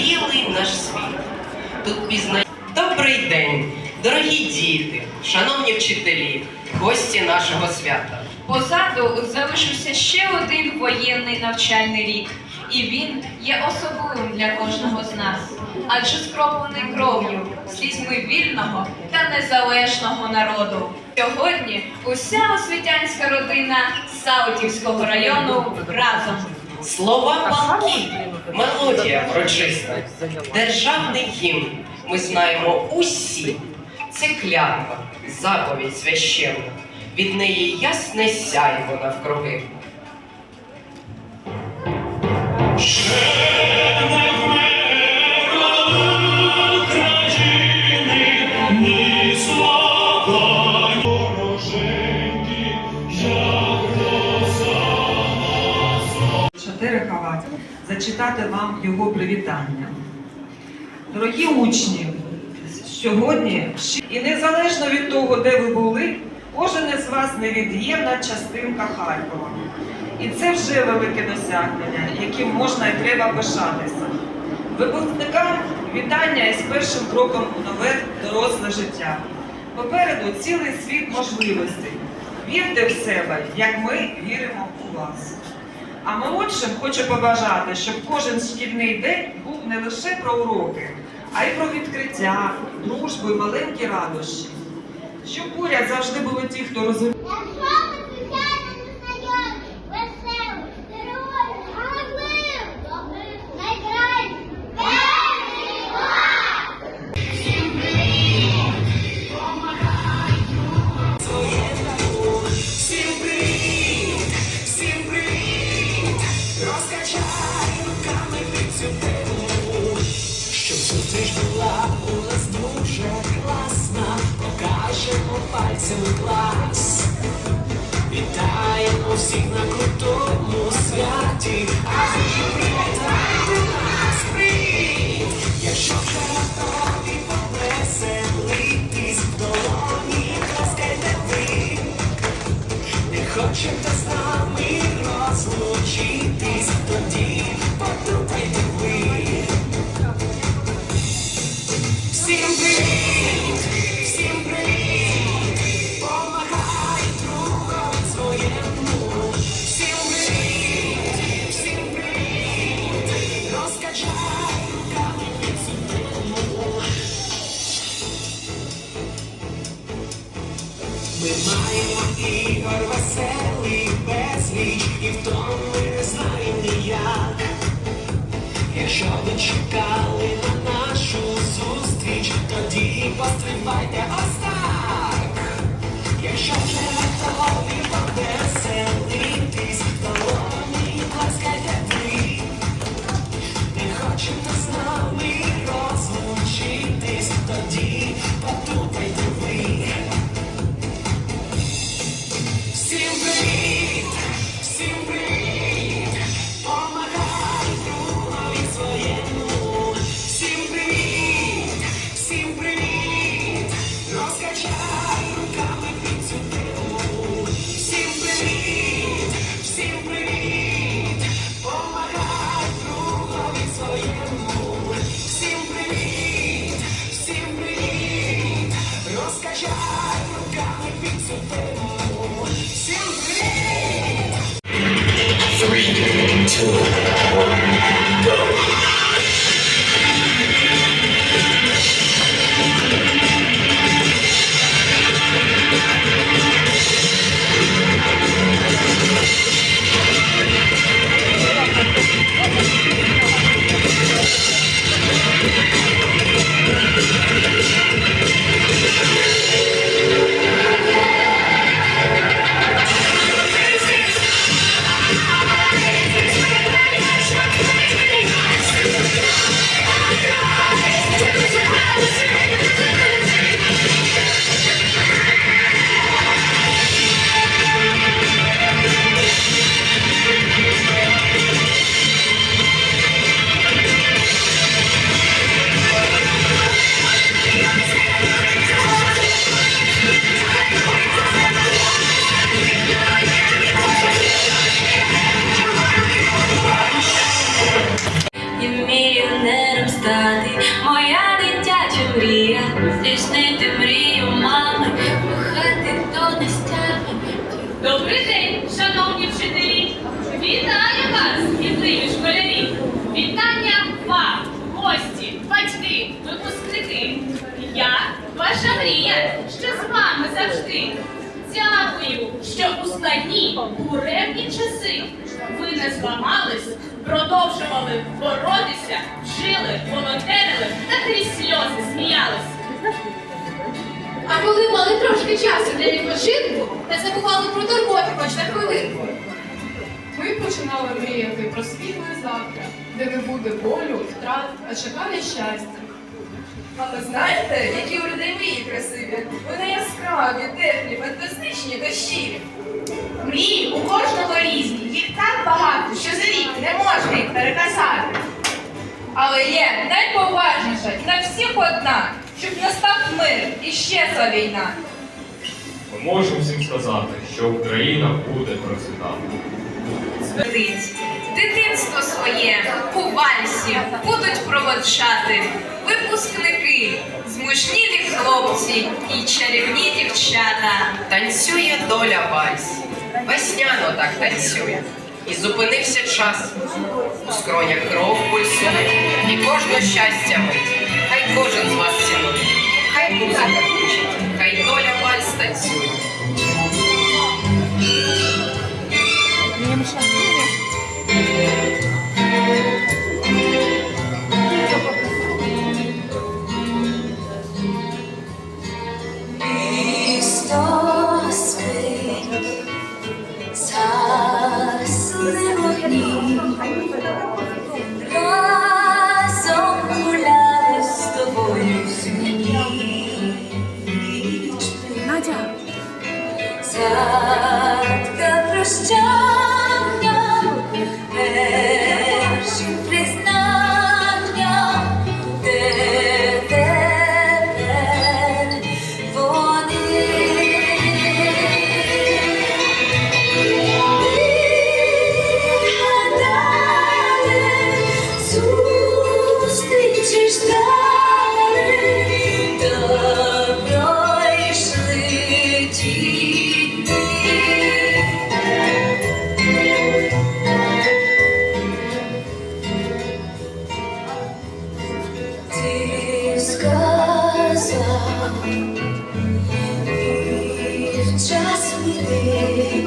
білий наш світ. Тут пізнає. Добрий день, дорогі діти, шановні вчителі, гості нашого свята. Позаду залишився ще один воєнний навчальний рік, і він є особливим для кожного з нас, адже скроплений кров'ю, слізьми вільного та незалежного народу. Сьогодні уся освітянська родина Саутівського району разом. Слова палки, мелодія врочиста, державний гімн. Ми знаємо усі. Це клятва, заповідь священна. Від неї ясне сяйво навкруги. Шатерихова зачитати вам його привітання. Дорогі учні, сьогодні і незалежно від того, де ви були, кожен із вас невід'ємна частинка Харкова. І це вже велике досягнення, яким можна і треба пишатися. Випускникам вітання із першим кроком у нове доросле життя. Попереду цілий світ можливостей. Вірте в себе, як ми віримо у вас. А молодшим хочу побажати, щоб кожен шкільний день був не лише про уроки, а й про відкриття, дружбу і маленькі радощі. Щоб поряд завжди були ті, хто розуміє. me. Ми маємо ігор веселий безліч, і в тому ми не знаємо ніяк. Якщо ви чекали на нашу зустріч, тоді пострибайте складні, буремні часи. Ви не зламались, продовжували боротися, жили, волонтерили та крізь сльози сміялись. А коли мали трошки часу для відпочинку, не забували про турботи хоч на хвилинку. Ми починали мріяти про світле завтра, де не буде болю, втрат, а чекає щастя. Але знаєте, які у людей мрії красиві? Вони яскраві, теплі, фантастичні та щирі. Мрії у кожного різні, їх так багато, що за рік не можна їх переказати. Але є найповажніша і на всіх одна, щоб настав мир і щезла війна. Ми можемо всім сказати, що Україна буде процвітати. Дитинство своє у вальсі будуть проводжати випускники, змушнілі хлопці і чарівні дівчата. Танцює доля вальс, весняно так танцює. І зупинився час. У скронях кров пульсує, і кожне щастя мить. just ти сказав, і в час війни